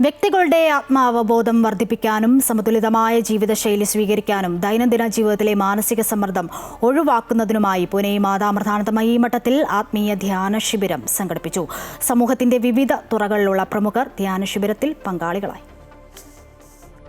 വ്യക്തികളുടെ ആത്മാവബോധം വർദ്ധിപ്പിക്കാനും സമതുലിതമായ ജീവിതശൈലി സ്വീകരിക്കാനും ദൈനംദിന ജീവിതത്തിലെ മാനസിക സമ്മർദ്ദം ഒഴിവാക്കുന്നതിനുമായി പുനെ മാതാമൃതാനന്ദമയി മഠത്തിൽ ആത്മീയ ധ്യാന ശിബിരം സംഘടിപ്പിച്ചു. സമൂഹത്തിന്റെ വിവിധ തുറകളിലുള്ള പ്രമുഖർ ധ്യാന ശിബിരത്തിൽ പങ്കാളികളായി.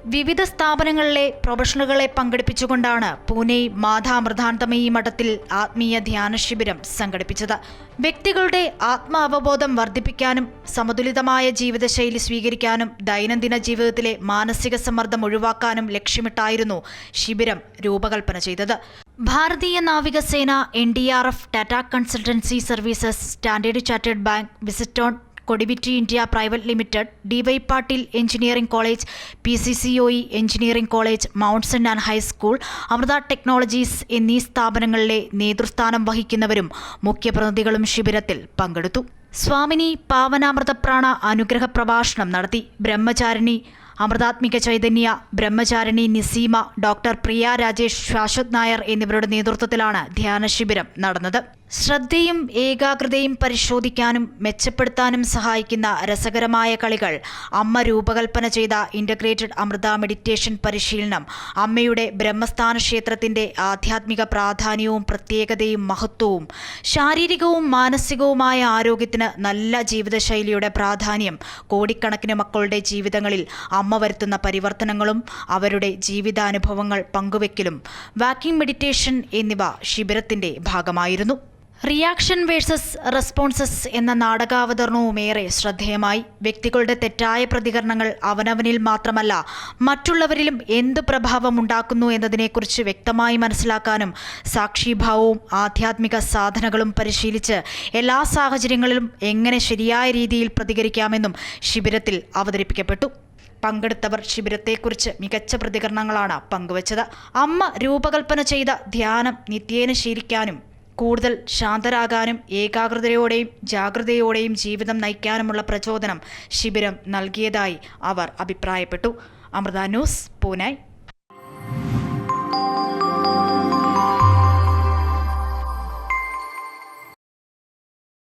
വിവിധ സ്ഥാപനങ്ങളിലെ പ്രൊഫഷണലുകളെ പങ്കെടുപ്പിച്ചുകൊണ്ടാണ് പൂനെ മാതാമൃതാന്തമയി മഠത്തിൽ ആത്മീയ ധ്യാന ശിബിരം സംഘടിപ്പിച്ചത്. വ്യക്തികളുടെ ആത്മാവബോധം വർദ്ധിപ്പിക്കാനും സമതുലിതമായ ജീവിതശൈലി സ്വീകരിക്കാനും ദൈനംദിന ജീവിതത്തിലെ മാനസിക സമ്മർദ്ദം ഒഴിവാക്കാനും ലക്ഷ്യമിട്ടായിരുന്നു ശിബിരം രൂപകൽപ്പന ചെയ്തത്. ഭാരതീയ നാവികസേന N D R F Tata consultancy services standard chartered bank വിസിറ്റോൺ കൊടിവിറ്റി India private limited D Y Patil engineering college P C C O E engineering college മൗണ്ട്സൺ and high school Amrita technologies എന്നീ സ്ഥാപനങ്ങളിലെ നേതൃസ്ഥാനം വഹിക്കുന്നവരും മുഖ്യപ്രതിനിധികളും ശിബിരത്തിൽ പങ്കെടുത്തു. സ്വാമിനി പാവനാമൃതപ്രാണ അനുഗ്രഹ പ്രഭാഷണം നടത്തി. ബ്രഹ്മചാരിണി അമൃതാത്മിക ചൈതന്യ ബ്രഹ്മചാരിണി നിസീമ ഡോക്ടർ പ്രിയ രാജേഷ് ശാശ്വത് നായർ എന്നിവരുടെ നേതൃത്വത്തിലാണ് ധ്യാന ശിബിരം നടന്നത്. ശ്രദ്ധയും ഏകാഗ്രതയും പരിശോധിക്കാനും മെച്ചപ്പെടുത്താനും സഹായിക്കുന്ന രസകരമായ കളികൾ അമ്മ രൂപകൽപ്പന ചെയ്ത ഇന്റഗ്രേറ്റഡ് അമൃത മെഡിറ്റേഷൻ പരിശീലനം അമ്മയുടെ ബ്രഹ്മസ്ഥാന ക്ഷേത്രത്തിന്റെ ആധ്യാത്മിക പ്രാധാന്യവും പ്രത്യേകതയും മഹത്വവും ശാരീരികവും മാനസികവുമായ ആരോഗ്യത്തിന് നല്ല ജീവിതശൈലിയുടെ പ്രാധാന്യം കോടിക്കണക്കിന് മക്കളുടെ ജീവിതങ്ങളിൽ അമ്മ വരുത്തുന്ന പരിവർത്തനങ്ങളും അവരുടെ ജീവിതാനുഭവങ്ങൾ പങ്കുവെക്കലും വാക്കിംഗ് മെഡിറ്റേഷൻ എന്നിവ ശിബിരത്തിന്റെ ഭാഗമായിരുന്നു. റിയാക്ഷൻ വേഴ്സസ് റെസ്പോൺസസ് എന്ന നാടകാവതരണവും ഏറെ ശ്രദ്ധേയമായി. വ്യക്തികളുടെ തെറ്റായ പ്രതികരണങ്ങൾ അവനവനിൽ മാത്രമല്ല മറ്റുള്ളവരിലും എന്ത് പ്രഭാവം ഉണ്ടാക്കുന്നു എന്നതിനെക്കുറിച്ച് വ്യക്തമായി മനസ്സിലാക്കാനും സാക്ഷിഭാവവും ആധ്യാത്മിക സാധനകളും പരിശീലിച്ച് എല്ലാ സാഹചര്യങ്ങളിലും എങ്ങനെ ശരിയായ രീതിയിൽ പ്രതികരിക്കാമെന്നും ശിബിരത്തിൽ അവതരിപ്പിക്കപ്പെട്ടു. പങ്കെടുത്തവർ ശിബിരത്തെക്കുറിച്ച് മികച്ച പ്രതികരണങ്ങളാണ് പങ്കുവച്ചത്. അമ്മ രൂപകൽപ്പന ചെയ്ത ധ്യാനം നിത്യേന ശീലിക്കാനും കൂടുതൽ ശാന്തരാകാനും ഏകാഗ്രതയോടെയും ജാഗ്രതയോടെയും ജീവിതം നയിക്കാനുമുള്ള പ്രചോദനം ശിബിരം നൽകിയതായി അവർ അഭിപ്രായപ്പെട്ടു. അമൃത ന്യൂസ് പൂനെ.